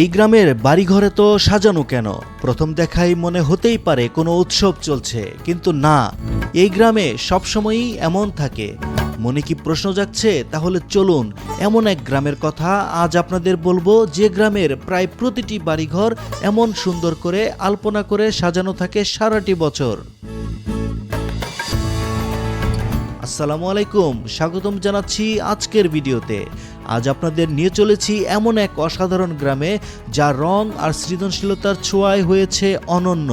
এই গ্রামের বাড়িঘরে তো সাজানো কেন? প্রথম দেখাই মনে হতেই পারে কোনো উৎসব চলছে, কিন্তু না, এই গ্রামে সবসময়ই এমন থাকে। মনে কি প্রশ্ন যাচ্ছে তাহলে চলুন, এমন এক গ্রামের কথা আজ আপনাদের বলব যে গ্রামের প্রায় প্রতিটি বাড়িঘর এমন সুন্দর করে আলপনা করে সাজানো থাকে সারাটি বছর। আসসালামু আলাইকুম, স্বাগতম জানাচ্ছি আজকের ভিডিওতে। আজ আপনাদের নিয়ে চলেছি এমন এক অসাধারণ গ্রামে যা রং আর সৃজনশীলতার ছোঁয়ায় হয়েছে অনন্য।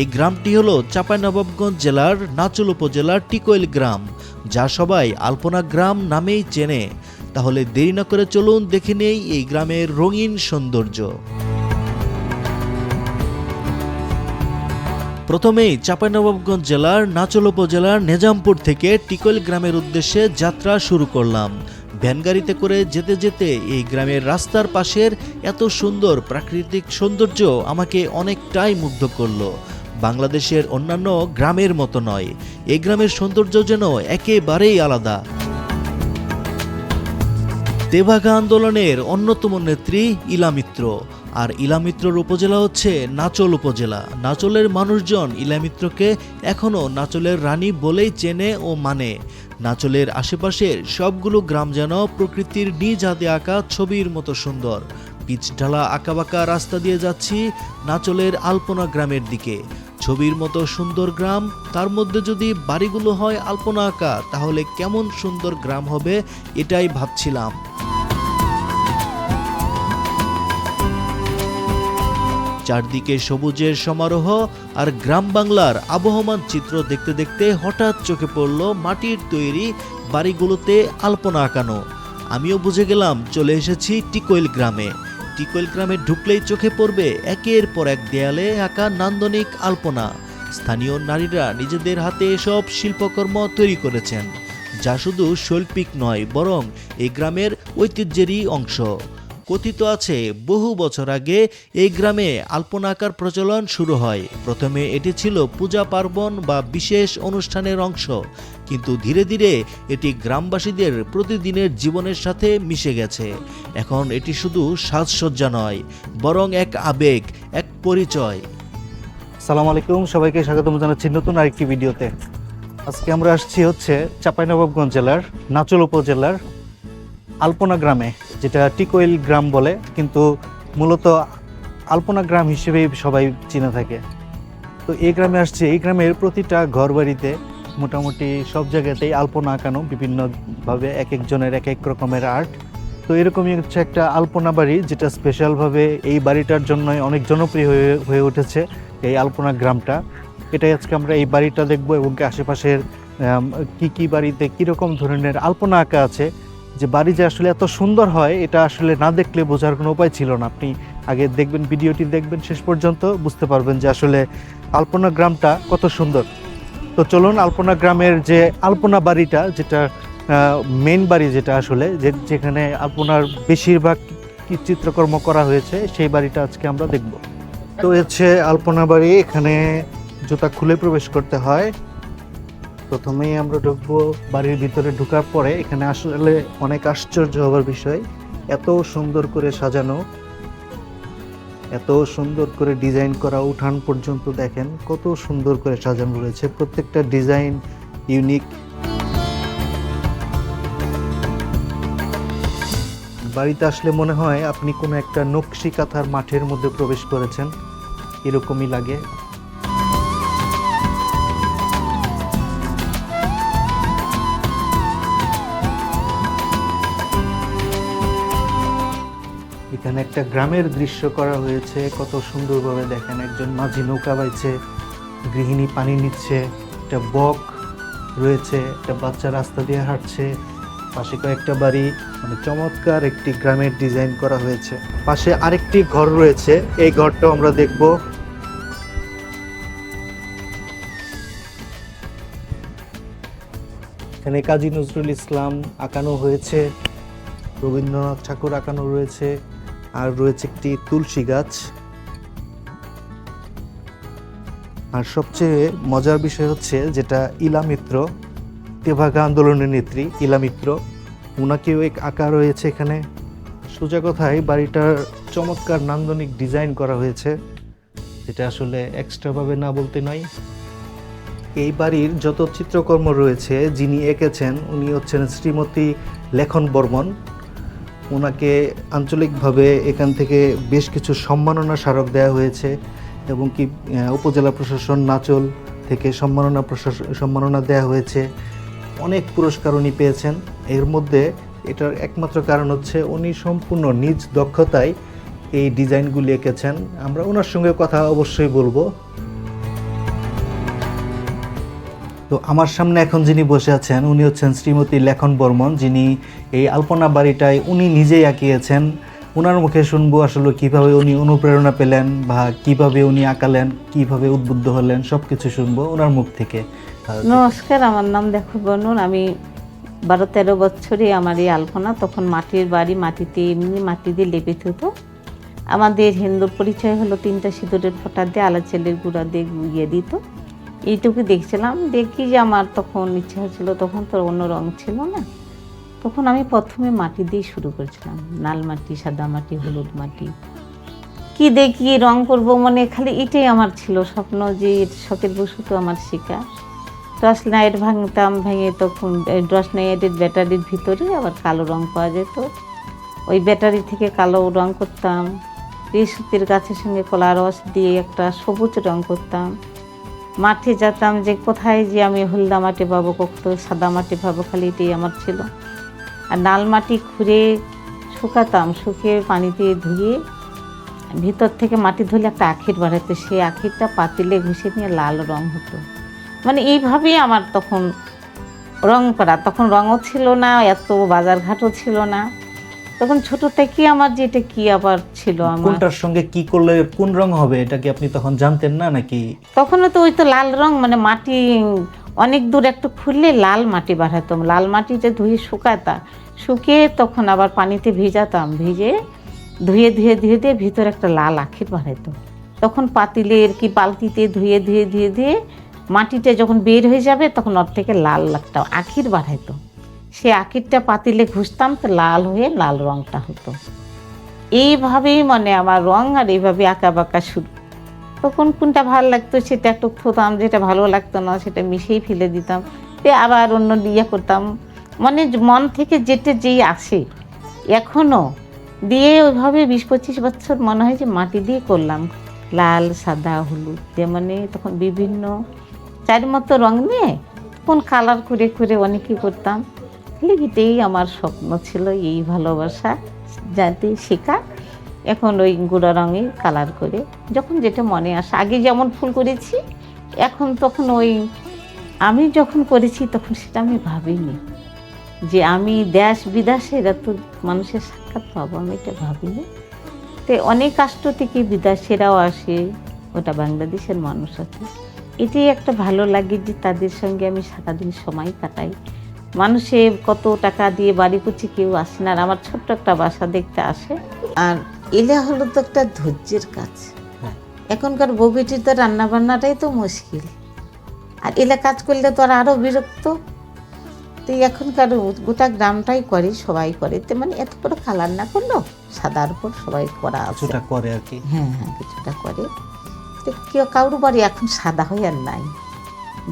এই গ্রামটি হলো চাঁপাইনবাবগঞ্জ জেলার নাচুল উপজেলার টিকৈল গ্রাম, যা সবাই আলপনা গ্রাম নামেই চেনে। তাহলে দেরি না করে চলুন দেখে নেই এই গ্রামের রঙিন সৌন্দর্য। প্রথমেই চাঁপাইনবাবগঞ্জ জেলার নাচল উপজেলার নেজামপুর থেকে টিকল গ্রামের উদ্দেশ্যে যাত্রা শুরু করলাম। ভ্যানগাড়িতে করে যেতে যেতে এই গ্রামের রাস্তার পাশের এত সুন্দর প্রাকৃতিক সৌন্দর্য আমাকে অনেকটাই মুগ্ধ করল। বাংলাদেশের অন্যান্য গ্রামের মতো নয়, এই গ্রামের সৌন্দর্য যেন একেবারেই আলাদা। তেভাগা আন্দোলনের অন্যতম নেত্রী ইলামিত্র আর ইলামিত্রর উপজেলা হচ্ছে নাচল উপজেলা। নাচলের মানুষজন ইলামিত্রকে এখনও নাচলের রানী বলেই চেনে ও মানে। নাচলের আশেপাশের সবগুলো গ্রাম যেন প্রকৃতির নিজ হাতে আঁকা ছবির মতো সুন্দর। পিচ ঢালা আঁকাবাঁকা রাস্তা দিয়ে যাচ্ছি নাচলের আলপনা গ্রামের দিকে। ছবির মতো সুন্দর গ্রাম, তার মধ্যে যদি বাড়িগুলো হয় আলপনা আঁকা, তাহলে কেমন সুন্দর গ্রাম হবে এটাই ভাবছিলাম। চারদিকে সবুজের সমারোহ আর গ্রাম বাংলার আবহমান চিত্র দেখতে দেখতে হঠাৎ চোখে পড়ল মাটির তৈরি বাড়িগুলোতে আলপনা আঁকানো। আমিও বুঝে গেলাম চলে এসেছি টিকৈল গ্রামে। টিকৈল গ্রামে ঢুকলেই চোখে পড়বে একের পর এক দেয়ালে আঁকা নান্দনিক আলপনা। স্থানীয় নারীরা নিজেদের হাতে এসব শিল্পকর্ম তৈরি করেছেন। যা শুধু শৈল্পিক নয়, বরং এই গ্রামের ঐতিহ্যেরই অংশ। কথিত আছে, বহু বছর আগে এই গ্রামে আলপনা আঁকার প্রচলন শুরু হয়। প্রথমে এটি ছিল পূজা পার্বণ বা বিশেষ অনুষ্ঠানের অংশ, কিন্তু ধীরে ধীরে এটি গ্রামবাসীদের প্রতিদিনের জীবনের সাথে মিশে গেছে। এখন এটি শুধু সাজসজ্জা নয়, বরং এক আবেগ, এক পরিচয়। সালাম আলাইকুম, সবাইকে স্বাগতম জানাচ্ছি নতুন আরেকটি ভিডিওতে। আজকে আমরা আসছি হচ্ছে চাঁপাইনবাবগঞ্জ জেলার, নাচল উপজেলার আলপনা গ্রামে, যেটা টিকোয়েল গ্রাম বলে, কিন্তু মূলত আলপনা গ্রাম হিসেবেই সবাই চিনে থাকে। তো এই গ্রামে আসছে, এই গ্রামের প্রতিটা ঘরবাড়িতে মোটামুটি সব জায়গাতেই আলপনা আঁকানো, বিভিন্নভাবে এক একজনের এক এক রকমের আর্ট। তো এরকমই হচ্ছে একটা আলপনা বাড়ি, যেটা স্পেশালভাবে এই বাড়িটার জন্যই অনেক জনপ্রিয় হয়ে হয়ে উঠেছে এই আলপনা গ্রামটা। এটাই আজকে আমরা এই বাড়িটা দেখব এবং আশেপাশের কি কি বাড়িতে কীরকম ধরনের আলপনা আঁকা আছে যে বাড়ি যে আসলে এত সুন্দর হয়, এটা আসলে না দেখলে বোঝার কোনো উপায় ছিল না। আপনি আগে দেখবেন, ভিডিওটি দেখবেন, শেষ পর্যন্ত বুঝতে পারবেন যে আসলে আলপনা গ্রামটা কত সুন্দর। তো চলুন, আলপনা গ্রামের যে আলপনা বাড়িটা, যেটা মেন বাড়ি যেটা আসলে, যে, যেখানে আলপনার বেশিরভাগ চিত্রকর্ম করা হয়েছে, সেই বাড়িটা আজকে আমরা দেখব। তো হচ্ছে আলপনা বাড়ি, এখানে জুতা খুলে প্রবেশ করতে হয়। প্রথমেই আমরা ঢুকবো বাড়ির ভিতরে ঢোকার পরে এখানে আসলে অনেক আশ্চর্য হবার বিষয়। এত সুন্দর করে সাজানো, এত সুন্দর করে ডিজাইন করা উঠান পর্যন্ত দেখেন, কত সুন্দর করে সাজানো রয়েছে। প্রত্যেকটা ডিজাইন ইউনিক। বাড়িতে আসলে মনে হয় আপনি কোনো একটা নকশি কাঁথার মাঠের মধ্যে প্রবেশ করেছেন, এরকমই লাগে। এখানে একটা গ্রামের দৃশ্য করা হয়েছে। কত সুন্দরভাবে দেখেন, একজন মাঝি নৌকা বাইছে, গৃহিণী পানি নিচ্ছে, একটা বক রয়েছে, একটা বাচ্চা রাস্তা দিয়ে হাঁটছে, পাশে কয়েকটা বাড়ি মানে চমৎকার একটি গ্রামের ডিজাইন করা হয়েছে। পাশে আরেকটি ঘর রয়েছে, এই ঘরটাও আমরা দেখব। এখানে কাজী নজরুল ইসলাম আঁকানো হয়েছে, রবীন্দ্রনাথ ঠাকুর আঁকানো রয়েছে। আর রয়েছে একটি তুলসী গাছ। আর সবচেয়ে মজার বিষয় হচ্ছে যেটা ইলা মিত্র, তেভাগা আন্দোলনের নেত্রী ইলা মিত্র ওনাকেও এক আঁকা রয়েছে এখানে। সোজা কথায় বাড়িটার চমৎকার নান্দনিক ডিজাইন করা হয়েছে, যেটা আসলে এক্সট্রাভাবে না বলতে নয়। এই বাড়ির যত চিত্রকর্ম রয়েছে, যিনি এঁকেছেন, উনি হচ্ছেন শ্রীমতী লেখন বর্মন। ওনাকে আঞ্চলিকভাবে এখান থেকে বেশ কিছু সম্মাননা স্মারক দেওয়া হয়েছে এবং কি উপজেলা প্রশাসন নাচল থেকে সম্মাননা প্রশাসন সম্মাননা দেওয়া হয়েছে। অনেক পুরস্কার উনি পেয়েছেন। এর মধ্যে এটার একমাত্র কারণ হচ্ছে উনি সম্পূর্ণ নিজ দক্ষতায় এই ডিজাইনগুলি এঁকেছেন। আমরা ওনার সঙ্গে কথা অবশ্যই বলব। তো আমার সামনে এখন যিনি বসে আছেন, উনি হচ্ছেন শ্রীমতী লেখন বর্মন, যিনি এই আলপনা বাড়িটায় উনি নিজেই আঁকিয়েছেন। ওনার মুখে শুনব আসলে কীভাবে উনি অনুপ্রেরণা পেলেন বা কীভাবে উনি আঁকালেন, কীভাবে উদ্বুদ্ধ হলেন সব কিছু শুনব ওনার মুখ থেকে। নমস্কার, আমার নাম দেখো বর্ণন আমি বারো তেরো বছরই আমার এই আলপনা, তখন মাটির বাড়ি, মাটিতে এমনি মাটি দিয়ে লেপে হতো আমাদের হিন্দুর পরিচয় হলো তিনটা সিঁদুরের ফোঁটা দিয়ে আলা ছেলের গুঁড়া দিয়ে গুইয়ে দিত। এইটুকু দেখছিলাম। দেখি যে আমার তখন ইচ্ছা হচ্ছিল, তখন তো অন্য রং ছিল না। তখন আমি প্রথমে মাটি দিয়ে শুরু করেছিলাম। লাল মাটি, সাদা মাটি, হলুদ মাটি। কি দেখি রং করব মানে খালি এটাই আমার ছিল স্বপ্ন যে শখের বসত আমার শেখা টর্চ লাইট ভাঙতাম, ভেঙে তখন টর্চ লাইটের ব্যাটারির ভিতরে আবার কালো রং পাওয়া যেত। ওই ব্যাটারি থেকে কালো রং করতাম। সুতির গাছের সঙ্গে কলা রস দিয়ে একটা সবুজ রং করতাম। মাঠে যেতাম যে কোথায় যে আমি হলদা মাটি পাবো কখতো সাদা মাটি পাবো খালি এটাই আমার ছিল। আর নাল মাটি খুঁড়ে শুকাতাম, শুকিয়ে পানিতে ধুয়ে ভিতর থেকে মাটি ধুলে একটা আখির বাড়াতো সেই আখিরটা পাতিলে ঘুষে নিয়ে লাল রং হতো। মানে এইভাবেই আমার তখন রং করা, তখন রঙও ছিল না, এত বাজারঘাটও ছিল না। তখন ছোট থেকে আমার যেটা কি আবার ছিল আমার? কোনটার সঙ্গে কি করলে কোন রং হবে এটা কি আপনি তখন জানতেন না নাকি? তখনও তো ওই তো লাল রং মানে মাটি অনেক দূর একটু খুললে লাল মাটি বাড়াতাম। লাল মাটিতে ধুয়ে শুকাতাম শুকিয়ে তখন আবার পানিতে ভিজাতাম ভিজে ধুয়ে ধুয়ে ধুয়ে দিয়ে ভিতরে একটা লাল আখির বাড়াইতো তখন পাতিলের কি বালতিতে ধুয়ে ধুয়ে ধুয়ে ধুয়ে মাটিটা যখন বের হয়ে যাবে তখন ওর থেকে লাল একটা আখির বাড়াইতো সে আখিরটা পাতিলে ঘুষতাম তো লাল হয়ে লাল রংটা হতো। এইভাবেই মানে আমার রং আর এইভাবে আঁকা বাঁকা শুরু। তখন কোনটা ভালো লাগতো সেটা একটু থতাম যেটা ভালো লাগতো না সেটা মিশিয়ে ফেলে দিতাম। দিয়ে আবার অন্য ইয়ে করতাম। মানে মন থেকে যেটা যেই আসে এখনও দিয়ে ওইভাবে বিশ পঁচিশ বছর মনে হয় যে মাটি দিয়ে করলাম। লাল, সাদা, হলুদ, যে মানে তখন বিভিন্ন চার মতো রং নিয়ে তখন কালার করে করে অনেকই করতাম। এটাই আমার স্বপ্ন ছিল এই ভালোবাসা যাতে শেখা। এখন ওই গুঁড়া রঙে কালার করে যখন যেটা মনে আসে। আগে যেমন ফুল করেছি, এখন তখন ওই আমি যখন করেছি তখন সেটা আমি ভাবিনি। যে আমি দেশ বিদেশে এত মানুষের সাক্ষাৎ পাবো, আমি এটা ভাবিনি। তো অনেক কাষ্ট থেকে বিদেশেরাও আসে, ওটা বাংলাদেশের মানুষ আছে। এটাই একটা ভালো লাগে যে তাদের সঙ্গে আমি সারাদিন সময় কাটাই। মানুষে কত টাকা দিয়ে বাড়ি করছে কেউ আসে না আর আমার ছোট্ট একটা বাসা দেখতে আসে। আর এলা হলো তো একটা ধৈর্যের কাজ। হ্যাঁ। এখনকার বউ বেটির তো রান্না বান্নাটাই তো মুশকিল। আর এলা কাজ করলে তো আর আরও বিরক্ত। তো এখনকার গোটা গ্রামটাই করে সবাই করে। তো মানে এত করে কালার না করল সাদার উপর সবাই করা আছে। কিছুটা করে আর কি। হ্যাঁ হ্যাঁ কিছুটা করে। তো কেউ কারোর বাড়ি এখন সাদা হয়ে আর নাই।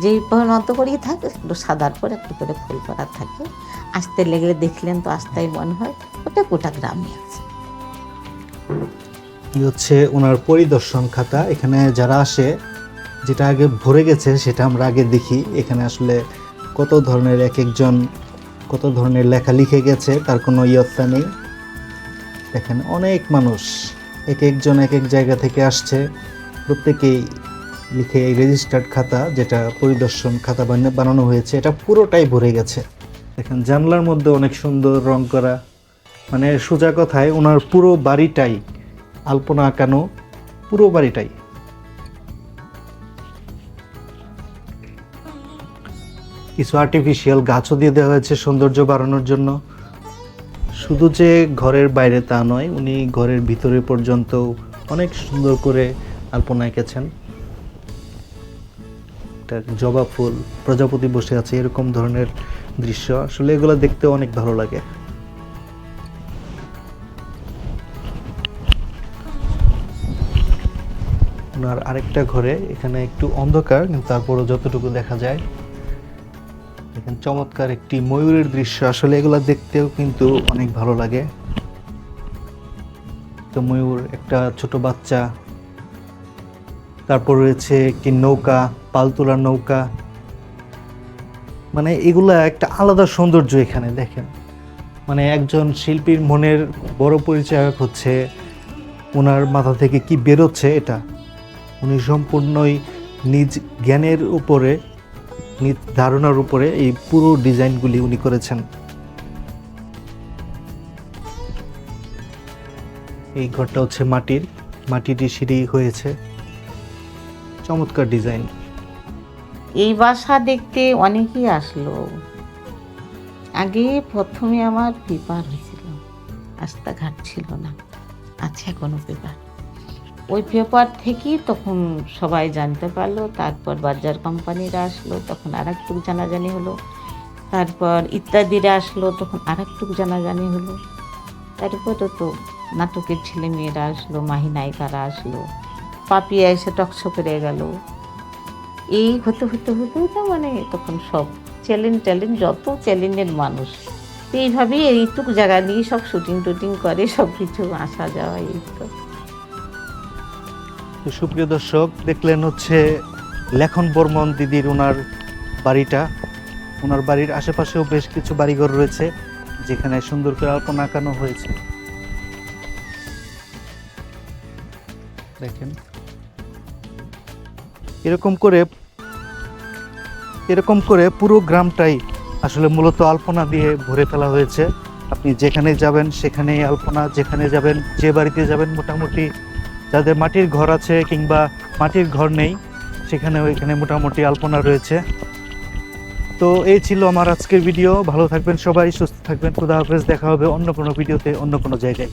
যেই মত করেই থাকে একটু সাদার পর একটু করে ফুল করা থাকে। আসতে লেগলে দেখলেন তো আসতেই মনে হয়, ওটা গোটা গ্রামে আছে। হচ্ছে ওনার পরিদর্শন খাতা। এখানে যারা আসে, যেটা আগে ভরে গেছে, সেটা আমরা আগে দেখি। এখানে আসলে কত ধরনের এক একজন, কত ধরনের লেখা লিখে গেছে, তার কোনো ইয়ত্তা নেই। দেখেন, অনেক মানুষ, এক একজন এক এক জায়গা থেকে আসছে। প্রত্যেকেই লিখে এই রেজিস্টার্ড খাতা যেটা পরিদর্শন খাতা বানানো হয়েছে, এটা পুরোটাই ভরে গেছে। দেখেন, জানলার মধ্যে অনেক সুন্দর রং করা। মানে সোজা কথায়, ওনার পুরো বাড়িটাই, আলপনা আঁকানো পুরো বাড়িটাই। কিছু আর্টিফিশিয়াল গাছও দিয়ে দেওয়া হয়েছে সৌন্দর্য বাড়ানোর জন্য। শুধু যে ঘরের বাইরে তা নয়, উনি ঘরের ভিতরে পর্যন্ত অনেক সুন্দর করে আলপনা এঁকেছেন। একটা জবা ফুল, প্রজাপতি বসে আছে, এরকম ধরনের দৃশ্য। আসলে এগুলো দেখতে অনেক ভালো লাগে। ওনার আরেকটা ঘরে, এখানে একটু অন্ধকার, কিন্তু তারপরও যতটুকু দেখা যায়, এখানে চমৎকার একটি ময়ূরের দৃশ্য। আসলে এগুলো দেখতেও কিন্তু অনেক ভালো লাগে। তো ময়ূর, একটা ছোট বাচ্চা তারপর রয়েছে একটি নৌকা পালতোলার নৌকা। মানে এগুলা একটা আলাদা সৌন্দর্য এখানে, দেখেন। মানে একজন শিল্পীর মনের বড় পরিচয়ক হচ্ছে ওনার মাথা থেকে কি বেরোচ্ছে এটা? উনি সম্পূর্ণই নিজ জ্ঞানের উপরে, নিজ ধারণার উপরে এই পুরো ডিজাইনগুলি উনি করেছেন। এই ঘরটা হচ্ছে মাটির, মাটিটি সিঁড়ি হয়েছে। চমৎকার ডিজাইন। এই বাসা দেখতে অনেকেই আসলো। আগে প্রথমে আমার পেপার হয়েছিল, রাস্তাঘাট ছিল না, আছে এখনও পেপার। ওই পেপার থেকেই তখন সবাই জানতে পারল, তারপর বাজার কোম্পানিরা আসলো, তখন আর একটু জানাজানি হলো, তারপর ইত্যাদিরা আসলো, তখন আর একটু জানাজানি হলো। তারপরে তো নাটকের ছেলে মেয়েরা আসলো মাহি নায়িকারা আসলো। পাপিয়া এসে টকশো করে গেল। এই হতে হতে হতে হতে মানে তখন সব চ্যালেঞ্জ ট্যালেঞ্জ, যত চ্যালেঞ্জের মানুষ। এইভাবেই এইটুক জায়গা নিয়ে সব শুটিং টুটিং করে সব কিছু আসা যাওয়া এই তো সুপ্রিয় দর্শক, দেখলেন হচ্ছে লেখন বর্মন দিদির ওনার বাড়িটা। ওনার বাড়ির আশেপাশেও বেশ কিছু বাড়িঘর রয়েছে, যেখানে সুন্দর করে আলপনা আঁকানো হয়েছে। দেখেন। এরকম করে এরকম করে পুরো গ্রামটাই আসলে মূলত আলপনা দিয়ে ভরে ফেলা হয়েছে। আপনি যেখানে যাবেন, সেখানেই আলপনা, যেখানে যাবেন, যে বাড়িতে যাবেন মোটামুটি যাদের মাটির ঘর আছে কিংবা মাটির ঘর নেই, সেখানেও এখানে মোটামুটি আলপনা রয়েছে। তো এই ছিল আমার আজকের ভিডিও। ভালো থাকবেন সবাই, সুস্থ থাকবেন। খুদা হাফেজ, দেখা হবে অন্য কোনো ভিডিওতে, অন্য কোনো জায়গায়।